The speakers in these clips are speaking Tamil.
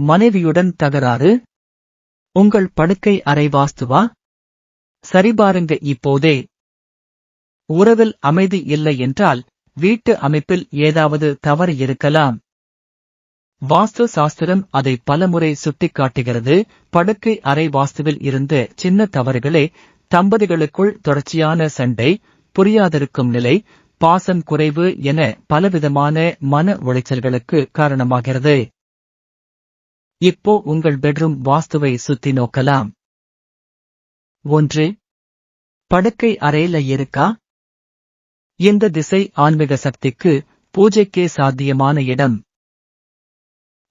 மனைவியுடன் தகராறு. உங்கள் படுக்கை அறை வாஸ்துவா? சரிபாருங்க இப்போதே. உறவில் அமைதி இல்லை என்றால் வீட்டு அமைப்பில் ஏதாவது தவறு இருக்கலாம். வாஸ்து சாஸ்திரம் அதை பலமுறை சுட்டிக்காட்டுகிறது. படுக்கை அறை வாஸ்துவில் இருந்த சின்ன தவறுகளே தம்பதிகளுக்குள் தொடர்ச்சியான சண்டை புரியாதிருக்கும் நிலை பாசம் குறைவு என பலவிதமான மன உளைச்சல்களுக்கு காரணமாகிறது. இப்போ உங்கள் பெட்ரூம் வாஸ்துவை சுத்தி நோக்கலாம். ஒன்று. படுக்கை அறையில இருக்கா? இந்த திசை ஆன்மீக சக்திக்கு பூஜைக்கே சாத்தியமான இடம்?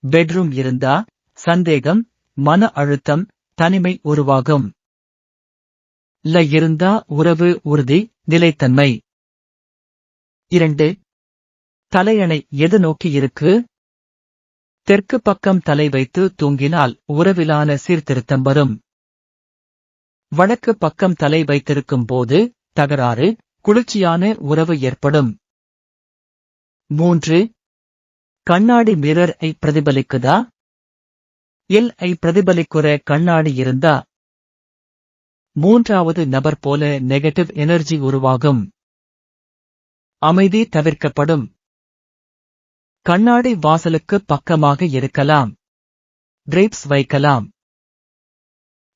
பெட்ரூம் இருந்தா சந்தேகம் மன அழுத்தம் தனிமை உருவாகும். ல இருந்தா உறவு உறுதி நிலைத்தன்மை. இரண்டு. தலையணை எது நோக்கி இருக்கு? தெற்கு பக்கம் தலை வைத்து தூங்கினால் உறவிலான சீர்திருத்தம் வரும். வடக்கு பக்கம் தலை வைத்திருக்கும் போது தகராறு குளிர்ச்சியான உறவு ஏற்படும். மூன்று. கண்ணாடி மிரர் ஐ பிரதிபலிக்குதா? எல் ஐ பிரதிபலிக்குற கண்ணாடி இருந்தா? மூன்றாவது நபர் போல நெகட்டிவ் எனர்ஜி உருவாகும். அமைதி தவிர்க்கப்படும். கண்ணாடி வாசலுக்கு பக்கமாக இருக்கலாம். கிரேப்ஸ் வைக்கலாம்.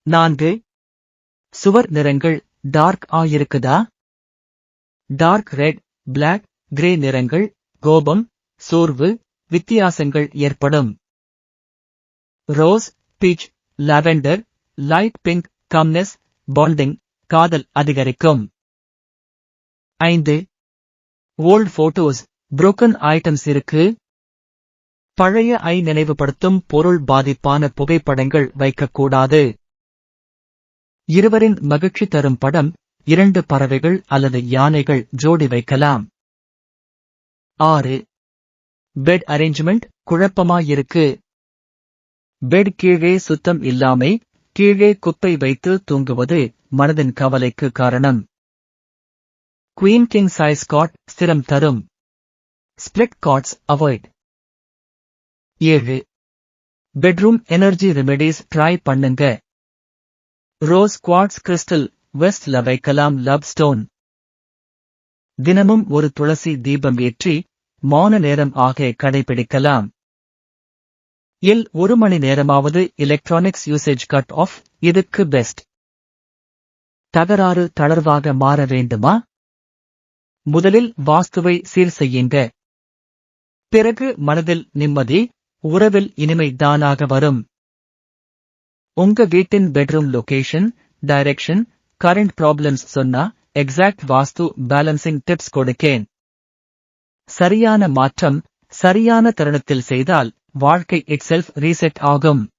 நான்கு. சுவர் நிறங்கள் டார்க் ஆயிருக்குதா? டார்க் ரெட் பிளாக் கிரே நிறங்கள் கோபம் சோர்வு வித்தியாசங்கள் ஏற்படும். Rose peach lavender light pink calmness bonding காதல் அதிகரிக்கும். ஐந்து. ஓல்ட் போட்டோஸ் புரோக்கன் ஐட்டம்ஸ் இருக்கு. பழைய ஐ நினைவுபடுத்தும் பொருள் பாதிப்பான புகைப்படங்கள் வைக்கக்கூடாது. இருவரின் மகிழ்ச்சி தரும் படம் இரண்டு பறவைகள் அல்லது யானைகள் ஜோடி வைக்கலாம். ஆறு. பெட் அரேஞ்ச்மெண்ட் குழப்பமாயிருக்கு பெட் கீழே சுத்தம் இல்லாமை கீழே குப்பை வைத்து தூங்குவது மனதின் கவலைக்கு காரணம். குயின் கிங் சைஸ் காட் ஸ்திரம் தரும். ஸ்பிளிட் காட்ஸ் அவாய்ட் ஏழு. பெட்ரூம் எனர்ஜி ரெமெடிஸ் ட்ரை பண்ணுங்க. ரோஸ் குவாட்ஸ் கிறிஸ்டல் வெஸ்ட்ல வைக்கலாம் லவ் ஸ்டோன் தினமும் ஒரு துளசி தீபம் ஏற்றி மௌன நேரம் ஆக கடைபிடிக்கலாம். இல் ஒரு மணி நேரமாவது எலக்ட்ரானிக்ஸ் யூசேஜ் கட் ஆஃப் இதுக்கு பெஸ்ட் தகராறு தளர்வாக மாற வேண்டுமா? முதலில் வாஸ்துவை சீர் செய்யுங்க. பிறகு மனதில் நிம்மதி உறவில் இனிமை தானாக வரும். உங்க வீட்டின் bedroom location direction current problems சொன்னா எக்ஸாக்ட் வாஸ்து பேலன்சிங் டிப்ஸ் கொடுக்கேன். சரியான மாற்றம் சரியான தருணத்தில் செய்தால் வாழ்க்கை இட்செல்ஃப் ரீசெட் ஆகும்.